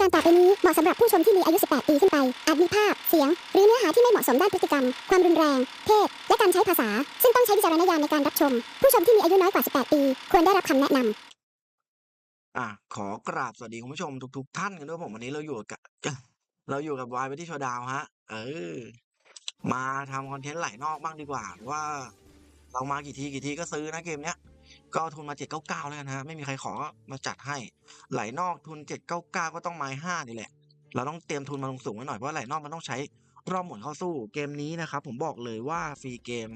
การต่อไปนี้เหมาะสำหรับผู้ชมที่มีอายุ 18 ปีขึ้นไป อาจมีภาพ เสียง หรือเนื้อหาที่ไม่เหมาะสมด้านพฤติกรรม ความรุนแรง เพศ และการใช้ภาษา ซึ่งต้องใช้วิจารณญาณในการรับชม ผู้ชมที่มีอายุน้อยกว่า 18 ปี ควรได้รับคำแนะนำอะขอกราบสวัสดีคุณผู้ชมทุก ๆ ท่านกันด้วยผมวันนี้เราอยู่กับ เราอยู่กับวายไปที่โชดาวฮะ เออ มาทำคอนเทนต์ไหลนอกบ้างดีกว่าว่า เรามากี่ทีกี่ทีก็ซื้อนะเกมเนี้ย ก็เอาทุนมาเจ็ดเก้าเก้าแล้วกันนะฮะไม่มีใครขอก็มาจัดให้ ไหลนอกทุนเจ็ดเก้าเก้าก็ต้องไม้ห้านี่แหละ เราต้องเตรียมทุนมาลงสูงไว้หน่อยเพราะไหลนอกมันต้องใช้รอบหมุนเข้าสู้เกมนี้นะครับผมบอกเลยว่าฟรีเกม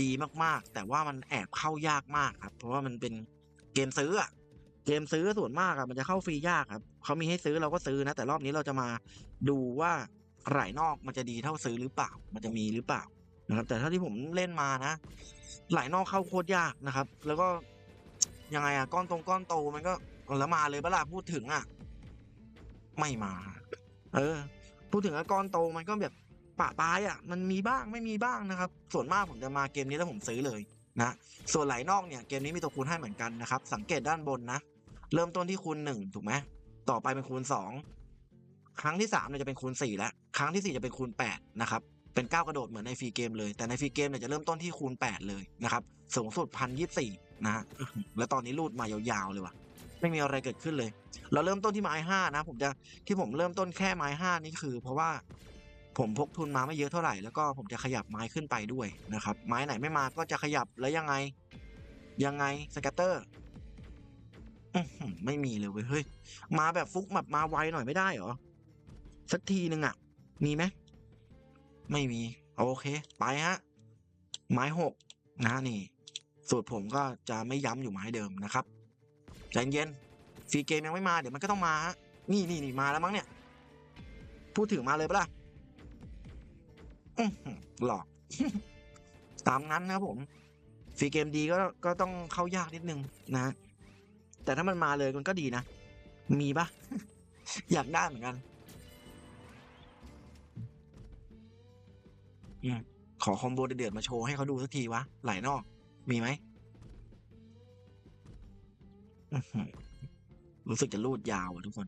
ดีมากๆ แต่ว่ามันแอบเข้ายากมากครับ เพราะว่ามันเป็นเกมซื้ออะเกมซื้อส่วนมากอะมันจะเข้าฟรียากครับเขามีให้ซื้อเราก็ซื้อนะ แต่รอบนี้เราจะมาดูว่าไหลนอกมันจะดีเท่าซื้อหรือเปล่า มันจะมีหรือเปล่า นะครับ แต่เท่าที่ผมเล่นมานะ ไหลนอกเข้าโคตรยากนะครับ แล้วก็ยังไงอะก้อนตรงก้อนโตมันก็แล้วมาเลยเปะล่าพูดถึงอะไม่มา เออ พูดถึงก้อนโตมันก็แบบปะปลายอะมันมีบ้างไม่มีบ้างนะครับ ส่วนมากผมจะมาเกมนี้แล้วผมซื้อเลยนะส่วนไหลนอกเนี่ยเกมนี้มีตัวคูณให้เหมือนกันนะครับ สังเกตด้านบนนะเริ่มต้นที่คูณหนึ่งถูกไหมต่อไปเป็นคูณสองครั้งที่สามเนี่ยจะเป็นคูณสี่แล้วครั้งที่สี่จะเป็นคูณแปดนะครับ เป็นก้าวกระโดดเหมือนในฟรีเกมเลย แต่ในฟรีเกมเนี่ยจะเริ่มต้นที่คูณแปดเลยนะครับ สูงสุดพันยี่สี่นะฮะแล้วตอนนี้รูดมายาวๆเลยว่ะ ไม่มีอะไรเกิดขึ้นเลย เราเริ่มต้นที่ไม้ห้านะ ผมจะที่ผมเริ่มต้นแค่ไม้ห้านี่คือ เพราะว่าผมพกทุนมาไม่เยอะเท่าไหร่ แล้วก็ผมจะขยับไม้ขึ้นไปด้วยนะครับ ไม้ไหนไม่มาก็จะขยับแล้วยังไง ยังไงสแกตเตอร์ไม่มีเลยเว้ย เฮ้ย มาแบบฟุกแบบมาไวหน่อยไม่ได้เหรอ สักทีหนึ่งอะมีไหม ไม่มี โอเค ไปฮะ ไม้หกนะนี่ สูตรผมก็จะไม่ย้ำอยู่ไม้เดิมนะครับใจเย็นฟรีเกมยังไม่มาเดี๋ยวมันก็ต้องมาฮะนี่นี่นี่มาแล้วมั้งเนี่ย พูดถึงมาเลยปะล่ะอื้อหือหลอก ตามนั้นนะครับผมฟรีเกมดีก็ก็ต้องเข้ายากนิดนึงนะ แต่ถ้ามันมาเลยมันก็ดีนะ มีปะอยากได้เหมือนกัน ขอคอมโบเดือดมาโชว์ให้เขาดูสักทีวะไหลนอก มีไหม รู้สึกจะรูดยาวอะทุกคน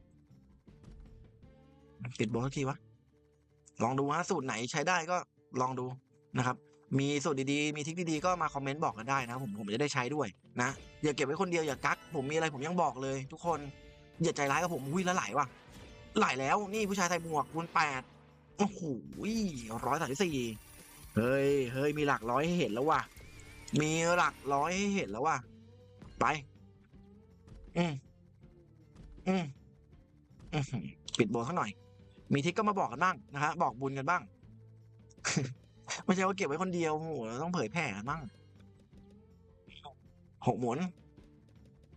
ปิดโบสักทีวะ ลองดูฮะสูตรไหนใช้ได้ก็ลองดูนะครับ มีสูตรดีๆ มีทิคดีๆ ก็มาคอมเมนต์บอกกันได้นะผมผมจะได้ใช้ด้วยนะ อย่าเก็บไว้คนเดียวอย่ากัก ผมมีอะไรผมยังบอกเลย ทุกคน อย่าใจร้ายกับผมวิ่งแล้วไหลว่ะไหลแล้วนี่ผู้ชายใส่หมวกคูณแปดโอ้โหร้อยสามสี่ เฮ้ย เฮ้ย มีหลักร้อยให้เห็นแล้วว่ะ มีหลักร้อยให้เห็นแล้วว่ะ ไป อืมอืมอือหือปิดโบสักหน่อย มีทิกก็มาบอกกันบ้างนะฮะ บอกบุญกันบ้าง ไม่ใช่ว่าเก็บไว้คนเดียวโหเราต้องเผยแผ่กันบ้างหกหมุน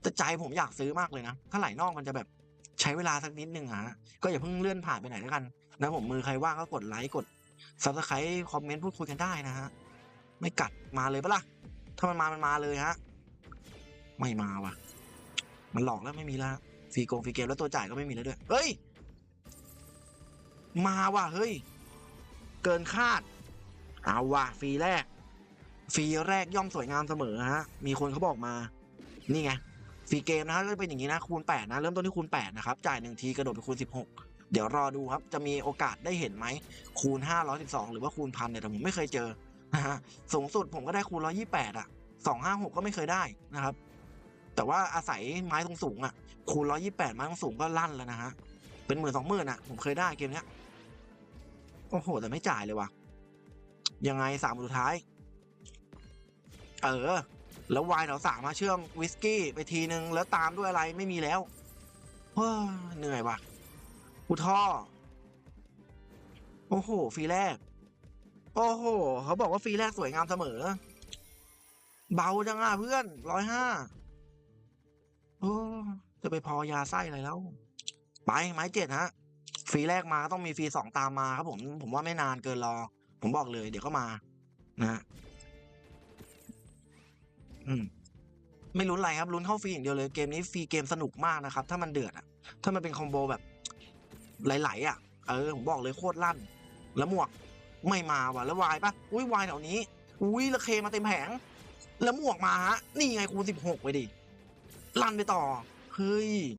แต่ใจผมอยากซื้อมากเลยนะ ถ้าไหลนอกมันจะแบบใช้เวลาสักนิดนึงฮะ ก็อย่าเพิ่งเลื่อนผ่านไปไหนแล้วกัน นะผมมือใครว่างก็กดไลค์กด ซับสไครต์คอมเมนต์พูดคุยกันได้นะฮะ ไม่กัดมาเลยปะล่ะ ถ้ามันมา มันมาเลยฮะ ไม่มาว่ะ มันหลอกแล้วไม่มีแล้วฟรีโกงฟรีเกมแล้วตัวจ่ายก็ไม่มีแล้วด้วย เฮ้ย มาว่ะ เฮ้ย เกินคาด เอาว่ะฟรีแรก ฟรีแรกย่อมสวยงามเสมอฮะ มีคนเขาบอกมา นี่ไงฟรีเกมนะฮะก็เป็นอย่างนี้นะคูณ8นะ เริ่มต้นที่คูณ8นะครับ จ่ายหนึ่งทีกระโดดไปคูณ16 เดี๋ยวรอดูครับจะมีโอกาสได้เห็นไหมคูณ 512 หรือว่าคูณพันเนี่ยแต่ผมไม่เคยเจอนะฮะสูงสุดผมก็ได้คูณ 128 อะ 256 ก็ไม่เคยได้นะครับ แต่ว่าอาศัยไม้ตรงสูงอะ คูณ 128 ไม้ตรงสูงก็ลั่นแล้วนะฮะเป็นหมื่นสองหมื่นอะ ผมเคยได้เกมเนี้ยโอ้โห แต่ไม่จ่ายเลยว่ะ ยังไงสามสุดท้าย เออ แล้ววายแถวสามมาเชื่อมวิสกี้ไปทีนึง แล้วตามด้วยอะไรไม่มีแล้วเฮ้ยเหนื่อยว่ะ กูท่อ โอ้โหฟรีแรก โอ้โห เขาบอกว่าฟรีแรกสวยงามเสมอ เบาจังอะเพื่อนร้อยห้าโอ้จะไปพอยาไส้อะไรแล้ว ไปไม้เจ็ดฮะฟรีแรกมาต้องมีฟรีสองตามมาครับผม ผมว่าไม่นานเกินรอ ผมบอกเลย เดี๋ยวก็มา นะอืมไม่ลุ้นอะไรครับลุ้นเข้าฟรีอย่างเดียวเลยเกมนี้ฟรีเกมสนุกมากนะครับ ถ้ามันเดือดอะถ้ามันเป็นคอมโบแบบ ไหลๆอะ เออผมบอกเลยโคตรลั่น แล้วหมวกไม่มาว่ะแล้ววายปะอุ้ยวายแถวนี้ อุ้ยละเคมาเต็มแผง แล้วหมวกมาฮะ นี่ไงคูณสิบหกไปดิ ลั่นไปต่อ เฮ้ย